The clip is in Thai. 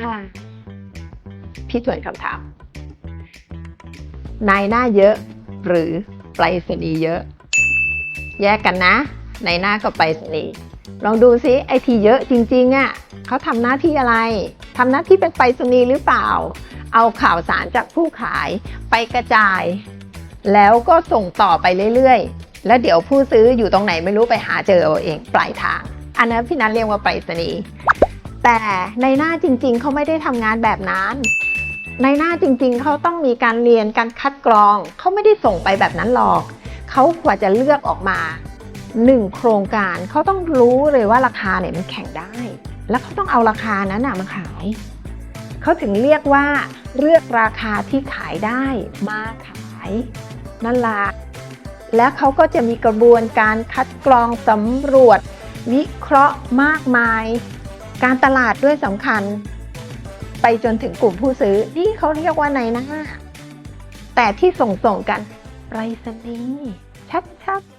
ค่ะ พี่ทวนคำถาม นายหน้าเยอะ หรือไปรษณีย์เยอะ แยกกันนะนายหน้ากับไปรษณีย์ลองดูซิไอทีเยอะจริงๆอะ่ะเขาทำหน้าที่อะไรทำหน้าที่เป็นไปรษณีย์หรือเปล่า เอาข่าวสารจากผู้ขายไปกระจาย แล้วก็ส่งต่อไปเรื่อยๆ แล้วเดี๋ยวผู้ซื้ออยู่ตรงไหนไม่รู้ไปหาเจอเอาเองปลายทาง อันนั้นพี่นัทเรียกว่าไปรษณีย์ แต่ในหน้าจริง ๆเขาไม่ได้ทำงานแบบนั้น ในหน้าจริง ๆเขาต้องมีการเรียนการคัดกรองเขาไม่ได้ส่งไปแบบนั้นหรอกเขากว่าจะเลือกออกมาหนึ่งโครงการเขาต้องรู้เลยว่าราคาเนี่ยมันแข่งได้ แล้วเขาต้องเอาราคานั้นนะมาขายเขาถึงเรียกว่าเลือกราคาที่ขายได้มาขายนั่นละและเขาก็จะมีกระบวนการคัดกรองสำรวจ วิเคราะห์มากมาย การตลาดด้วยสำคัญ ไปจนถึงกลุ่มผู้ซื้อ นี่เขาเรียกว่าในหน้า แต่ที่ส่งส่งๆกันไปรษณีย์ชัดๆ